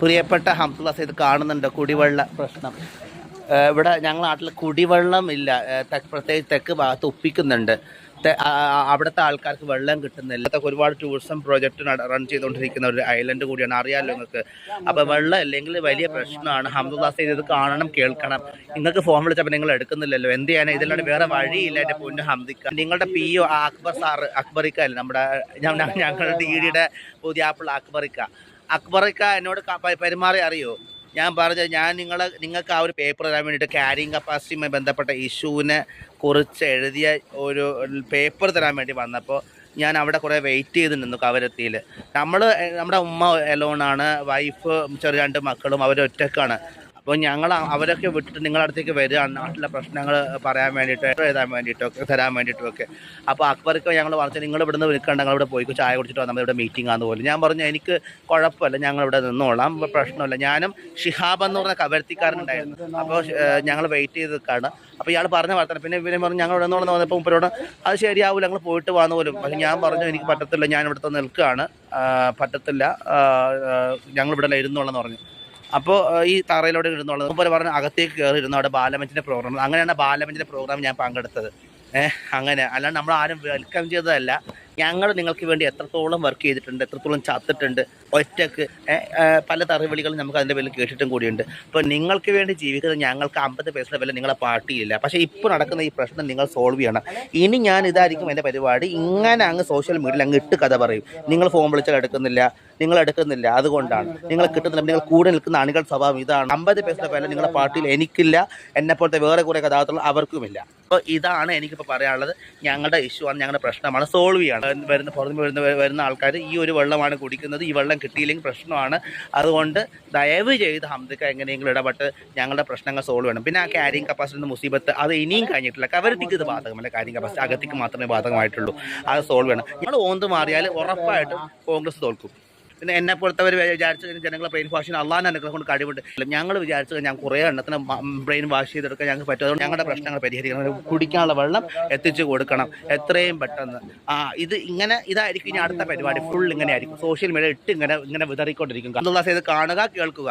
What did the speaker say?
പ്രിയപ്പെട്ട ഹംസുല്ല ഇത് കാണുന്നുണ്ട് കുടിവെള്ള പ്രശ്നം. ഇവിടെ ഞങ്ങൾ നാട്ടിൽ കുടിവെള്ളം ഇല്ല. പ്രത്യേകിച്ച് തെക്ക് ഭാഗത്ത് ഒപ്പിക്കുന്നുണ്ട്. അവിടുത്തെ ആൾക്കാർക്ക് വെള്ളം കിട്ടുന്നില്ല. അതൊക്കെ ഒരുപാട് ടൂറിസം പ്രോജക്റ്റ് റൺ ചെയ്തുകൊണ്ടിരിക്കുന്ന ഒരു ഐലൻഡ് കൂടിയാണ്. അറിയാമല്ലോ നിങ്ങൾക്ക്. അപ്പോൾ വെള്ളം അല്ലെങ്കിൽ വലിയ പ്രശ്നമാണ്. സെയ്ദ് ഇത് കാണണം കേൾക്കണം. നിങ്ങൾക്ക് ഫോം വിളിച്ചപ്പോൾ നിങ്ങൾ എടുക്കുന്നില്ലല്ലോ. എന്ത് ചെയ്യാൻ ഇതിലാണ് വേറെ വഴിയില്ല എന്റെ പൊന്നു ഹംദിക്ക. നിങ്ങളുടെ പി ഒ അക്ബർ സാറ് അക്ബറിക്ക അല്ലേ നമ്മുടെ ഞങ്ങളുടെ ഡി ഡിയുടെ പുതിയ ആപ്പിൾ അക്ബറിക്ക. അക്ബറിക്ക എന്നോട് പെരുമാറി അറിയോ? ഞാൻ പറഞ്ഞത് ഞാൻ നിങ്ങളെ നിങ്ങൾക്ക് ആ ഒരു പേപ്പർ തരാൻ വേണ്ടിയിട്ട് ക്യാരിങ് കപ്പാസിറ്റിയുമായി ബന്ധപ്പെട്ട ഇഷ്യൂവിനെ കുറിച്ച് എഴുതിയ ഒരു പേപ്പർ തരാൻ വേണ്ടി വന്നപ്പോൾ ഞാൻ അവിടെ കുറേ വെയിറ്റ് ചെയ്ത് നിന്നു കവരത്തിയിൽ. നമ്മൾ നമ്മുടെ ഉമ്മ എലോണാണ് വൈഫ് ചെറിയ രണ്ട് മക്കളും അവർ ഒറ്റക്കാണ് അപ്പോൾ ഞങ്ങൾ അവരൊക്കെ വിട്ടിട്ട് നിങ്ങളുടെ അടുത്തേക്ക് വരികയാണ് നാട്ടിലെ പ്രശ്നങ്ങൾ പറയാൻ വേണ്ടിയിട്ട് എഴുതാൻ വേണ്ടിയിട്ടൊക്കെ തരാൻ വേണ്ടിയിട്ടൊക്കെ അപ്പോൾ അക്ബർക്ക് ഞങ്ങൾ പറഞ്ഞു നിങ്ങൾ ഇവിടെ നിന്ന് വിൽക്കണ്ട ഞങ്ങൾ ഇവിടെ പോയി ചായ കുടിച്ചിട്ട് വന്നാൽ ഇവിടെ മീറ്റിംഗ് ആണെന്ന് പോലും. ഞാൻ പറഞ്ഞു എനിക്ക് കുഴപ്പമില്ല. ഞങ്ങൾ ഇവിടെ നിന്നോളാം. പ്രശ്നമില്ല. ഞാനും ഷിഹാബ് എന്ന് പറഞ്ഞ കവരത്തിക്കാരനുണ്ടായിരുന്നു അപ്പോൾ ഞങ്ങൾ വെയിറ്റ് ചെയ്ത് നിൽക്കുകയാണ് അപ്പോൾ ഇയാൾ പറഞ്ഞ വർത്തനം പിന്നെ ഇവരെ പറഞ്ഞു ഞങ്ങൾ ഇവിടെ നിന്നോളെന്ന് പറഞ്ഞപ്പോൾ മുപ്പരോട് അത് ശരിയാവില്ല ഞങ്ങൾ പോയിട്ട് വന്നു പോലും. പക്ഷേ ഞാൻ പറഞ്ഞു എനിക്ക് പറ്റത്തില്ല. ഞാൻ ഇവിടുത്തെ നിൽക്കുകയാണ്. പറ്റത്തില്ല. ഞങ്ങൾ ഇവിടെ ഇരുന്നോളെന്ന് പറഞ്ഞു. അപ്പോൾ ഈ തറയിലൂടെ ഇരുന്നുള്ളത് മുമ്പ് പറഞ്ഞ അകത്തേക്ക് കയറി ഇരുന്നു അവിടെ ബാലമഞ്ചിന്റെ പ്രോഗ്രാം അങ്ങനെയാണ് ബാലമഞ്ചിന്റെ പ്രോഗ്രാം ഞാൻ പങ്കെടുത്തത്. ഏഹ് അങ്ങനെ. അല്ലാണ്ട് നമ്മൾ ആരും വെൽക്കം ചെയ്തതല്ല. ഞങ്ങൾ നിങ്ങൾക്ക് വേണ്ടി എത്രത്തോളം വർക്ക് ചെയ്തിട്ടുണ്ട് എത്രത്തോളം ചത്തിട്ടുണ്ട് ഒറ്റയ്ക്ക് പല തറിവിളികളും നമുക്ക് അതിന്റെ പേരിൽ കേട്ടിട്ടും കൂടിയുണ്ട്. അപ്പോൾ നിങ്ങൾക്ക് വേണ്ടി ജീവിക്കുന്നത് ഞങ്ങൾക്ക് അമ്പത് പൈസയുടെ വില നിങ്ങളെ പാർട്ടിയില്ല പക്ഷേ ഇപ്പോൾ നടക്കുന്ന ഈ പ്രശ്നം നിങ്ങൾ സോൾവ് ചെയ്യണം. ഇനി ഞാൻ ഇതായിരിക്കും എന്റെ പരിപാടി. ഇങ്ങനെ അങ്ങ് സോഷ്യൽ മീഡിയയിൽ അങ്ങ് ഇട്ട് കഥ പറയും. നിങ്ങൾ ഫോൺ വിളിച്ചാൽ എടുക്കുന്നില്ല. നിങ്ങൾ എടുക്കുന്നില്ല അതുകൊണ്ടാണ്. നിങ്ങൾ കിട്ടുന്നില്ല. നിങ്ങൾ കൂടെ നിൽക്കുന്ന അണികൾ സ്വഭാവം ഇതാണ്. അമ്പത് പൈസയുടെ വില നിങ്ങളുടെ പാർട്ടിയിൽ എനിക്കില്ല. എന്നെ പോലത്തെ വേറെ കുറേ കഥാപാത്രങ്ങൾ അവർക്കുമില്ല. അപ്പോൾ ഇതാണ് എനിക്കിപ്പോൾ പറയാനുള്ളത്. ഞങ്ങളുടെ ഇഷ്യൂ ആണ് ഞങ്ങളുടെ പ്രശ്നമാണ്. സോൾവ് ചെയ്യണം. വരുന്ന പുറത്ത് വരുന്ന വരുന്ന ആൾക്കാർ ഈ ഒരു വെള്ളമാണ് കുടിക്കുന്നത്. ഈ വെള്ളം കിട്ടിയില്ലെങ്കിൽ പ്രശ്നമാണ്. അതുകൊണ്ട് ദയവ് ചെയ്ത് ഹംദിക്ക എങ്ങനെയെങ്കിലും ഇടപെട്ട് ഞങ്ങളുടെ പ്രശ്നങ്ങൾ സോൾവ് ചെയ്യണം. പിന്നെ ആ ക്യാരിങ് കപ്പാസിറ്റി മുസീബത്ത് അത് ഇനിയും കഴിഞ്ഞിട്ടില്ല. കവരത്തിക്ക് ഇത് ബാധകമല്ല. ക്യാരിങ് കപ്പാസിറ്റി അകത്തേക്ക് മാത്രമേ ബാധകമായിട്ടുള്ളൂ. അത് സോൾവ് ചെയ്യണം. ഞങ്ങൾ ഓന്ത് മാറിയാൽ ഉറപ്പായിട്ടും കോൺഗ്രസ് തോൽക്കും. പിന്നെ എന്നെ പോലത്തവർ വിചാരിച്ചു ജനങ്ങളെ ബ്രെയിൻ വാഷ് ചെയ്യാൻ അള്ളാഹാൻ അനുഗ്രഹം കൊണ്ട് കഴിവുണ്ട്. ഞങ്ങൾ വിചാരിച്ചു ഞാൻ കുറേ എണ്ണത്തിന് ബ്രെയിൻ വാഷ് ചെയ്തെടുക്കാൻ ഞങ്ങൾക്ക് പറ്റും. ഞങ്ങളുടെ പ്രശ്നങ്ങൾ പരിഹരിക്കണം. കുടിക്കാനുള്ള വെള്ളം എത്തിച്ചു കൊടുക്കണം. എത്രയും പെട്ടെന്ന്. ആ ഇത് ഇങ്ങനെ ഇതായിരിക്കും ഇനി അടുത്ത പരിപാടി. ഫുൾ ഇങ്ങനെ ആയിരിക്കും. സോഷ്യൽ മീഡിയ ഇട്ട് ഇങ്ങനെ ഇങ്ങനെ വിതറിക്കൊണ്ടിരിക്കും. ഇത് കാണുക കേൾക്കുക.